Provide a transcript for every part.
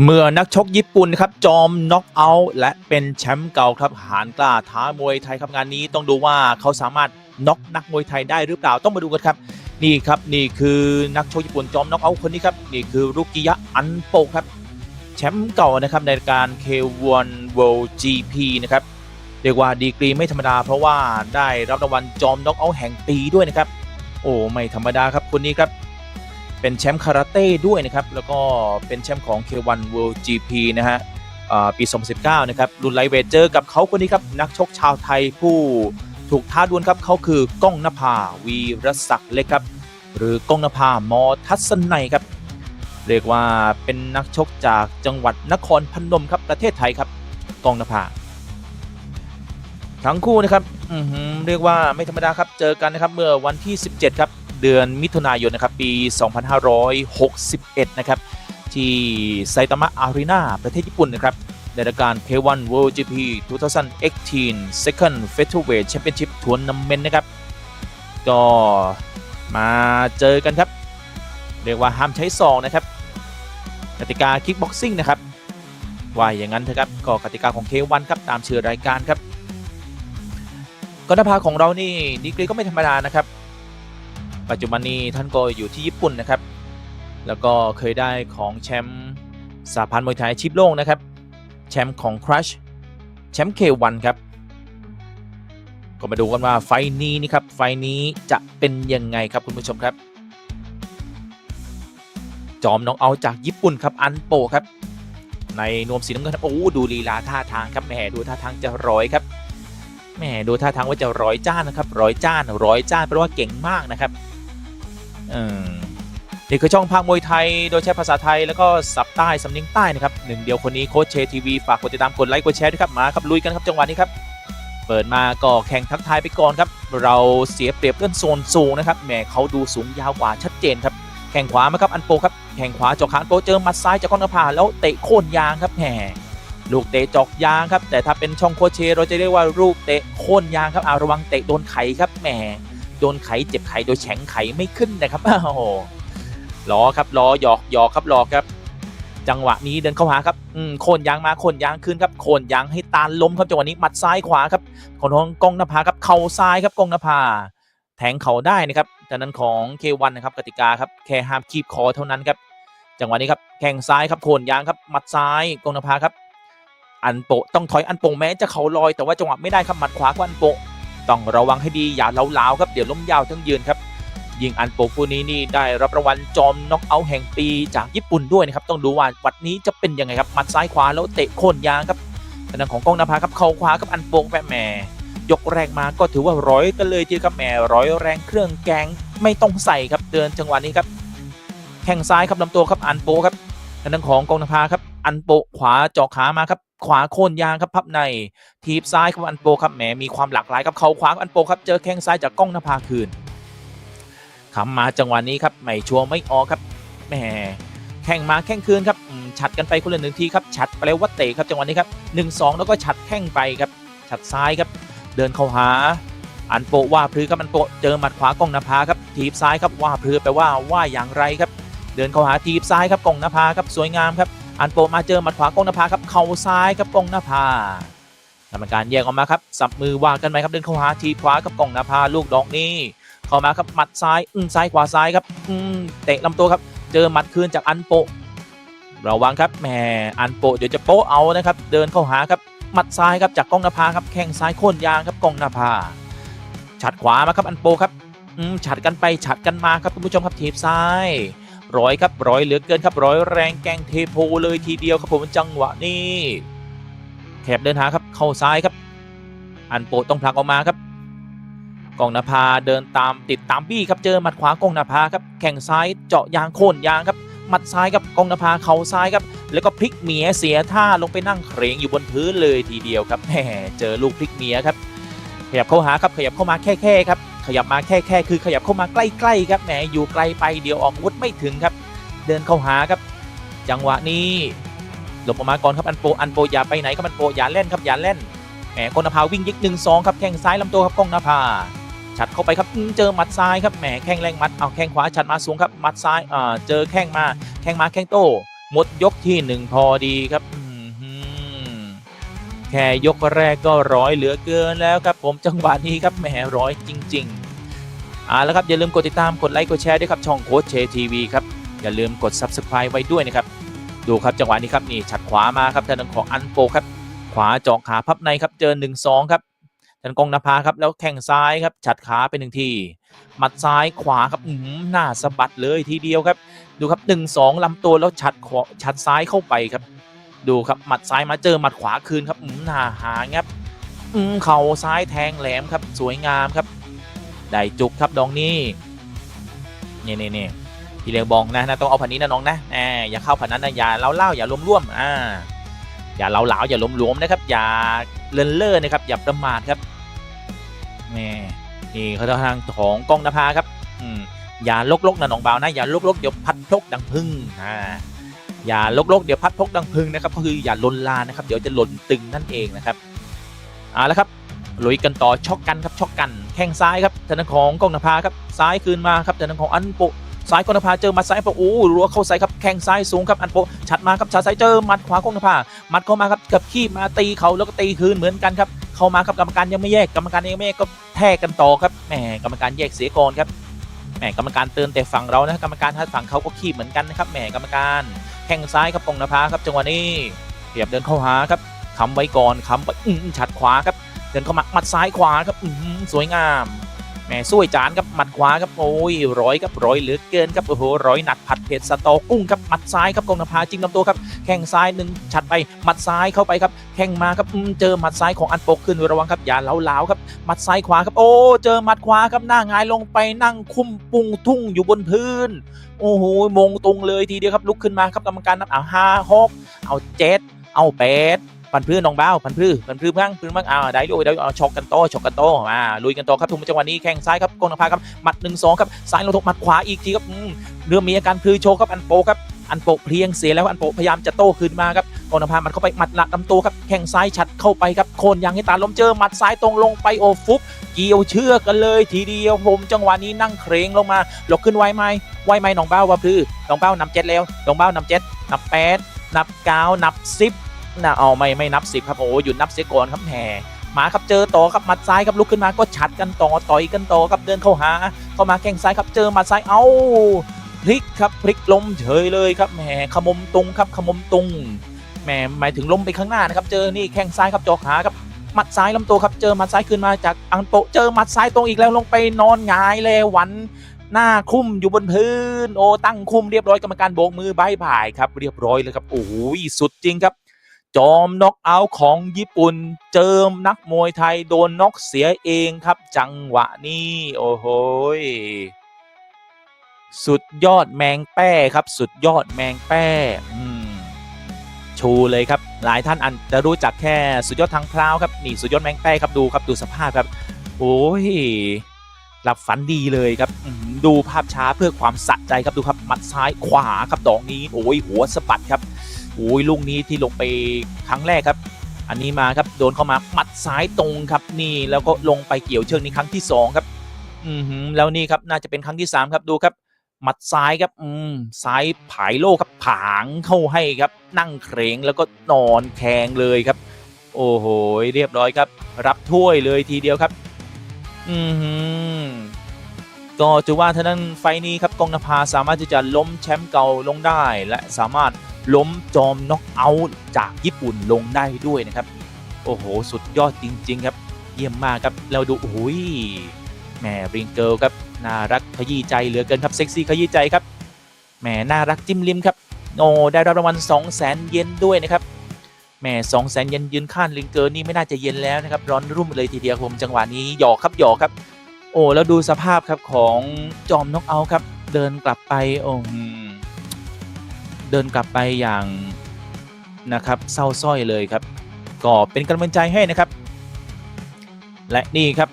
เมื่อนักชกญี่ปุ่นครับจอมน็อกเอาท์และเป็นแชมป์เก่าครับหานกล้าท้ามวยไทยครับงานนี้ต้องดูว่าเขาสามารถน็อกนักมวยไทยได้หรือเปล่าต้องมาดูกันครับ นี่ครับนี่คือนักชกญี่ปุ่นจอมน็อกเอาท์คนนี้ครับนี่คือรุกิยะอันโปครับแชมป์เก่านะครับในการ K1 World GP นะครับเรียกว่าดีกรีไม่ธรรมดาเพราะว่าได้รับรางวัลจอมน็อกเอาท์แห่งปีด้วยนะครับโอ้ไม่ธรรมดาครับคนนี้ครับ เป็นแชมป์คาราเต้ด้วยนะครับ แล้วก็เป็นแชมป์ของ K1 World GP นะฮะอ่าปี2019นะครับรุ่นไลเวทเจอกับเขาคนนี้ครับ นักชกชาวไทยผู้ถูกท้าดวลครับเขาคือก้องนภาวีรศักดิ์เล็กครับ หรือก้องนภามอทัศนัยครับเรียกว่าเป็นนักชกจากจังหวัดนครพนมครับประเทศไทยครับก้องนภาทั้งคู่นะครับเรียกว่าไม่ธรรมดาครับเจอกันนะครับเมื่อวันที่ 17 ครับ เดือนมิถุนายนนะครับปี 2561 นะครับ ที่ไซตามะอารีนาประเทศญี่ปุ่นนะครับ ในรายการ K1 World GP 2018 Second Featherweight Championship Tournament นะครับ ก็มาเจอกันครับ เรียกว่าห้ามใช้ซองนะครับกติกาคิกบ็อกซิ่งนะครับว่าอย่างนั้นเถอะครับก็กติกาของ K1 ครับตามชื่อรายการครับกนภาของเรานี่ดีกรีก็ไม่ธรรมดานะครับ ปัจจุบันนี้ท่านก็อยู่ที่ญี่ปุ่นนะครับ แล้วก็เคยได้ของแชมป์สาพันธ์มวยไทยชีพโลกนะครับ แชมป์ของ Crush แชมป์ K1 ครับ ก็มาดูกันว่าไฟล์นี้นี่ครับ ไฟล์นี้จะเป็นยังไงครับคุณผู้ชมครับ จอมน้องเอาจากญี่ปุ่นครับอันโปครับ ในนวมสีน้ำเงินโอ้ดูลีลาท่าทางครับแหมดูท่าทางจะร้อยครับแหมดูท่าทางว่าจะร้อยจ้านนะครับร้อยจ้านร้อยจ้านแปลว่าเก่งมากนะครับ นี่คือช่องภาคมวยไทย โดยใช้ภาษาไทยแล้วก็สับใต้สำเนียงใต้นะครับหนึ่งเดียวคนนี้โค้ชเชทีวีฝากกดติดตามกดไลค์กดแชร์ด้วยครับมาครับลุยกันครับจังหวะนี้ครับเปิดมาก็แข่งทักทายไปก่อนครับ เราเสียเปรียบเรื่องโซนสูงนะครับแหมเขาดูสูงยาวกว่าชัดเจนครับแข่งขวามาครับอันโปครับแข่งขวาจอกขานโปเจอมัดซ้ายจากก้องนภาแล้วเตะโค่นยางครับแหมลูกเตะจอกยางครับแต่ถ้าเป็นช่องโคชเชเราจะเรียกว่าลูกเตะโค่นยางครับอาระวังเตะโดนไขครับแหม โดนไขเจ็บไขโดยแข็งไขไม่ขึ้นนะครับโอ้โหล้อครับล้อหยอกหยอกครับหลอครับ จังหวะนี้เดินเข้าหาครับอืมโคนยางมาโคนยางขึ้นครับโคนยางให้ตาลล้มครับจังหวะนี้หมัดซ้ายขวาครับของทางกองนภาครับเข่าซ้ายครับกองนภาแทงเข่าได้นะครับจากนั้นของ K1 นนะครับกติกาครับแค่ห้ามคีบคอเท่านั้นครับจังหวะนี้ครับแข้งซ้ายครับโคนยางครับหมัดซ้ายกองนภาครับอันโปะต้องถอยอันโปะแม้จะเข่าลอยแต่ว่าจังหวะไม่ได้ครับหมัดขวาของอันโปะ ต้องระวังให้ดีอย่าเล้าๆครับเดี๋ยวล้มยาวทั้งยืนครับยิงอันโปฟูนี้นี่ได้รับรางวัลจอมน็อกเอาท์แห่งปีจากญี่ปุ่นด้วยนะครับต้องดูว่าวัดนี้จะเป็นยังไงครับหมัดซ้ายขวาแล้วเตะโค่นยางครับทางของกองนภาครับเข่าขวากับอันโปงแปะแหมยกแรงมาก็ถือว่าร้อยกันเลยทีครับแหมร้อยแรงเครื่องแกงไม่ต้องใส่ครับเดินจังหวะนี้ครับแข้งซ้ายครับลำตัวครับอันโปครับทางของกองนภาครับ อันโปขวาเจาะขามาครับขวาโค่นยางครับพับในทีบซ้ายครับอันโปครับแหมมีความหลากหลายครับเขาขวาอันโปครับเจอแข้งซ้ายจากก้องนภาคืนขำมาจังหวะนี้ครับไม่ชัวร์ไม่ออกครับแหมแข่งมาแข่งคืนครับฉัดกันไปคนละหนึ่งทีครับฉัดแปลว่าเตะครับจังหวะนี้ครับหนึ่งสองแล้วก็ฉัดแข้งไปครับฉัดซ้ายครับ เดินเข้าหา อันโปว่าพลือครับอันโปเจอหมัดขวาก้องนภาครับทีบซ้ายครับว่าพลือแปลว่าว่าอย่างไรครับ เดินเข้าหาทีบซ้ายครับก้องนภาครับสวยงามครับ อันโปมาเจอหมัดขวากองนภาครับเข่าซ้ายครับกองนภากรรมการแยกออกมาครับสับมือว่ากันไหมครับเดินเข้าหาทีขวากับกองนภาลูกดอกนี้เข้ามาครับหมัดซ้ายอืมซ้ายขวาซ้ายครับอืมเตะลำตัวครับ เจอหมัดคืนจากอันโประวังครับแหมอันโปเดี๋ยวจะโปเอานะครับ เดินเข้าหาครับหมัดซ้ายครับจากกองนภาครับแข้งซ้ายโค่นยางครับกองนภาฉัดขวามาครับอันโปครับอืมฉัดกันไปฉัดกันมาครับคุณผู้ชมครับทีบซ้าย ร้อยครับร้อยเหลือเกินครับร้อยแรงแกงเทโพเลยทีเดียวครับผมจังหวะนี้แคบเดินหาครับเข้าซ้ายครับ อันโปต้องผลักออกมาครับกองนภาเดินตามติดตามบี้ครับเจอหมัดขวากองนภาครับแข่งซ้ายเจาะยางโค่นยางครับหมัดซ้ายครับกองนภาเข่าซ้ายครับแล้วก็พลิกเมียเสียท่าลงไปนั่งเครงอยู่บนพื้นเลยทีเดียวครับแหมเจอลูกพลิกเมียครับขยับเข้าหาครับขยับเข้ามาแค่แค่ๆครับ ขยับมาแค่แค่คือขยับเข้ามาใกล้ๆครับแหมอยู่ไกลไปเดี๋ยวออกวุธไม่ถึงครับ เดินเข้าหาครับ จังหวะนี้หลบออกมาก่อนครับอันโปอันโปอย่าไปไหนครับอันโปอย่าเล่นครับอย่าเล่นแหมกองนภาวิ่งยิกหนึ่งสองครับแข้งซ้ายลำตัวครับกองนภาฉัดเข้าไปครับเจอหมัดซ้ายครับแหมแข้งแรงมัดเอาแข้งขวาฉัดมาสูงครับมัดซ้ายอ่าเจอแข้งมาแข้งมาแข้งโต้หมดยกที่หนึ่งพอดีครับ แค่ยกแรกก็ร้อยเหลือเกินแล้วครับผมจังหวะนี้ครับแหมร้อยจริงๆอ่าแล้วครับอย่าลืมกดติดตามกดไลค์กดแชร์ด้วยครับช่องโค้ชเชทีวีครับอย่าลืมกด subscribe ไว้ด้วยนะครับดูครับจังหวะนี้ครับนี่ฉัดขวามาครับทางด้านของอันโปครับขวาจาะขาพับในครับเจอ1นสองครับทางกองนภาครับแล้วแข้งซ้ายครับฉัดขาไปหนึ่งทีหมัดซ้ายขวาครับอื้อหือหน้าสะบัดเลยทีเดียวครับ ดูครับ1นสองลำตัวแล้วฉัดขวาฉัดซ้ายเข้าไปครับ ดูครับหมัดซ้ายมาเจอหมัดขวาคืนครับอื้อหนาหางครับอืมเข่าซ้ายแทงแหลมครับสวยงามครับ ได้จุกครับดองนี้นี่นี่นี่พี่เลียงบอกนะนะต้องเอาผันนี้นะน้องนะแหมอย่าเข้าผันนั้นนะอย่าเล่าเล่าอย่าล้มร่วมอ่าอย่าเหลาเหลาอย่าล้มหลวมนะครับ อย่าเลินเล่อนะครับอย่าประมาทครับแหมนี่เขาทางของกล้องนภาครับอืมอย่าลกลกนะน้องเบานะอย่าลกลกเดี๋ยวพัดพลกดังพึ่งอ่า อย่าลกลกเดี๋ยวพัดพกดังพึ่งนะครับก็คืออย่าลนลานนะครับ เดี๋ยวจะหล่นตึงนั่นเองนะครับเอาละครับลุยกันต่อช็อกกันครับช็อกกันแข้งซ้ายครับทางด้านของกองนภาครับซ้ายคืนมาครับทางด้านของอันโปซ้ายกองนภาเจอมัดซ้ายปะโอ้รัวเข้าใส่ครับแข้งซ้ายสูงครับอันโปะฉัดมาครับฉัดซ้ายเจอมัดขวากองนภามัดเข้ามาครับกับขี้มาตีเขาแล้วก็ตีคืนเหมือนกันครับเข้ามาครับกรรมการยังไม่แยกกรรมการยังไม่แยกก็แทกกันต่อครับแหมกรรมการแยกเสียก่อนครับแหมกรรมการเตือนแต่ฝั่งเรานะกรรมการถ้าฝั่งเขาก็ขี้เหมือนกันนะครับแหมกรรมการ แข้งซ้ายครับปงนภาครับจังหวะนี้เปรียบเดินเข้าหาครับค้ำไว้ก่อนค้ำไปอืมฉัดขวาครับ เดินเข้ามาหมัดซ้ายขวาครับอืมสวยงาม มสวยจานครับหมัดขวาครับโอ้ยร้อยครับร้อยเหลือเกินครับโอ้โหร้อยหนักผัดเผ็ดสตอกุ้งครับหมัดซ้ายครับกองนภาจิ้งลำตัวครับแข้งซ้ายหนึ่งฉัดไปหมัดซ้ายเข้าไปครับแข้งมาครับอืมเจอหมัดซ้ายของอันปกขึ้นระวังครับอย่าเล้าเลาครับหมัดซ้ายขวาครับโอ้เจอหมัดขวาครับหน้างายลงไปนั่งคุ้มปุงทุ่งอยู่บนพื้นโอ้โหมงตรงเลยทีเดียวครับลุกขึ้นมาครับกรรมการนับเอาห้าหกเอาเจ็ดเอาแปด พันพื้นน้องเบ้าพันพื้นพันพื้นบ้างพื้นบ้างอ่าได้ด้วยได้เอาชกกันโตชกกันโตอ่าลุยกันโตครับทุกจังหวะนี้แข้งซ้ายครับกองนภาครับหมัดหนึ่งสองครับซ้ายลงทกหมัดขวาอีกทีครับเริ่มมีอาการพลือโชว์ครับอันโปครับอันโปเพลียงเสียแล้วอันโปพยายามจะโต้คืนมาครับกอนภามันเข้าไปหมัดหลักลำตัวครับแข้งซ้ายฉัดเข้าไปครับโคนยางให้ตาล้มเจอหมัดซ้ายตรงลงไปโอฟุบเกี่ยวเชือกกันเลยทีเดียวผมจังหวะนี้นั่งเครงลงมาหลบขึ้นไวไหมไวไหมน้องเบ้าว่าพือน้องเบ้านำเจ็ดแล้วน้องเบ้านำเจ็ดนับแปดนับเก้านับสิบ นะเอาไม่ไม่นับสิบครับโอ้หยุดนับเสียก่อนครับแหมมาครับเจอต่อครับหมัดซ้ายครับลุกขึ้นมาก็ฉัดกันต่อต่อยกันต่อครับเดินเข้าหา เข้ามาแข้งซ้ายครับเจอหมัดซ้ายเอ้าพลิกครับพลิกล้มเฉยเลยครับแหมขมมตรงครับขมมตรงแหมหมายถึงล้มไปข้างหน้านะครับเจอนี่แข้งซ้ายครับจอขาครับหมัดซ้ายลำตัวครับเจอหมัดซ้ายขึ้นมาจากอังโปเจอหมัดซ้ายตรงอีกแล้วลงไปนอนหงายเลยวันหน้าคุ้มอยู่บนพื้นโอ้ตั้งคุ้มเรียบร้อยกรรมการโบกมือบายบายครับเรียบร้อยเลยครับโอ้โหสุดจริงครับ จอมน็อกเอาท์ของญี่ปุ่น เจิมนักมวยไทยโดนน็อกเสียเองครับจังหวะนี้โอ้โหสุดยอดแมงแป้ครับ สุดยอดแมงแป้ชูเลยครับ หลายท่านอันจะรู้จักแค่สุดยอดทางพราวครับนี่สุดยอดแมงแป้ครับดูครับดูสภาพครับ โอ้ยหลับฝันดีเลยครับดูภาพช้าเพื่อความสะใจครับดูครับมัดซ้ายขวาครับดอกนี้โอ้ยหัวสะบัดครับ โอ้ยลูกนี้ที่ลงไปครั้งแรกครับ อันนี้มาครับโดนเข้ามามัดซ้ายตรงครับนี่แล้วก็ลงไปเกี่ยวเชือกนี้ครั้งที่สองครับ อือหือแล้วนี่ครับน่าจะเป็นครั้งที่สามครับดูครับหมัดซ้ายครับอืมซ้ายผายโลครับผางเข้าให้ครับ นั่งเครงแล้วก็นอนแขงเลยครับ โอ้โหเรียบร้อยครับ รับถ้วยเลยทีเดียวครับ อือหือก็ถือว่าท่านั้นไฟนี้ครับกองนภาสามารถที่จะล้มแชมป์เก่าลงได้และสามารถ ล้มจอมน็อกเอาท์จากญี่ปุ่นลงได้ด้วยนะครับ โอ้โห สุดยอดจริง ๆ ครับ เยี่ยมมากครับ เราดูโอ้ยแหมริงเกิลครับ น่ารักขยี้ใจเหลือเกินครับ เซ็กซี่ขยี้ใจครับแหมน่ารักจิ้มลิมครับโอ้ได้รับรางวัล2 0 0 0 0 0เยนด้วยนะครับแหม2 0 0 0 0 0เยนยืนข้านลิงเกอร์นี่ไม่น่าจะเย็นแล้วนะครับ ร้อนรุ่มเลยทีเดียวผมจังหวะนี้หยอกครับหยอกครับ โอ้แล้วดูสภาพครับของจอมนกเอาท์ครับ เดินกลับไปโอ้ เดินกลับไปอย่างนะครับเศร้าสร้อยเลยครับ ก็เป็นกำลังใจให้นะครับ และนี่ครับ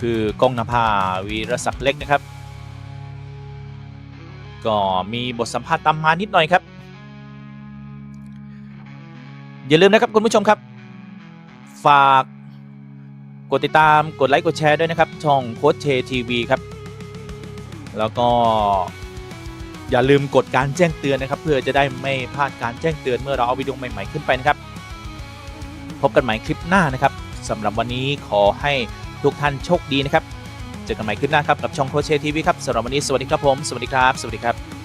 คือกองนภาวีรศักดิ์เล็กนะครับ ก็มีบทสัมภาษณ์ตามมานิดหน่อยครับ อย่าลืมนะครับคุณผู้ชมครับ ฝากกดติดตามกดไลค์กดแชร์ด้วยนะครับ ช่องโค้ชเชทีวีครับ แล้วก็ อย่าลืมกดการแจ้งเตือนนะครับ เพื่อจะได้ไม่พลาดการแจ้งเตือนเมื่อเราเอาวิดีโอใหม่ๆขึ้นไปนะครับ พบกันใหม่คลิปหน้านะครับสำหรับวันนี้ขอให้ทุกท่านโชคดีนะครับ เจอกันใหม่คลิปหน้าครับกับช่องโคชเชทีวีครับสำหรับวันนี้สวัสดีครับผม สวัสดีครับ สวัสดีครับ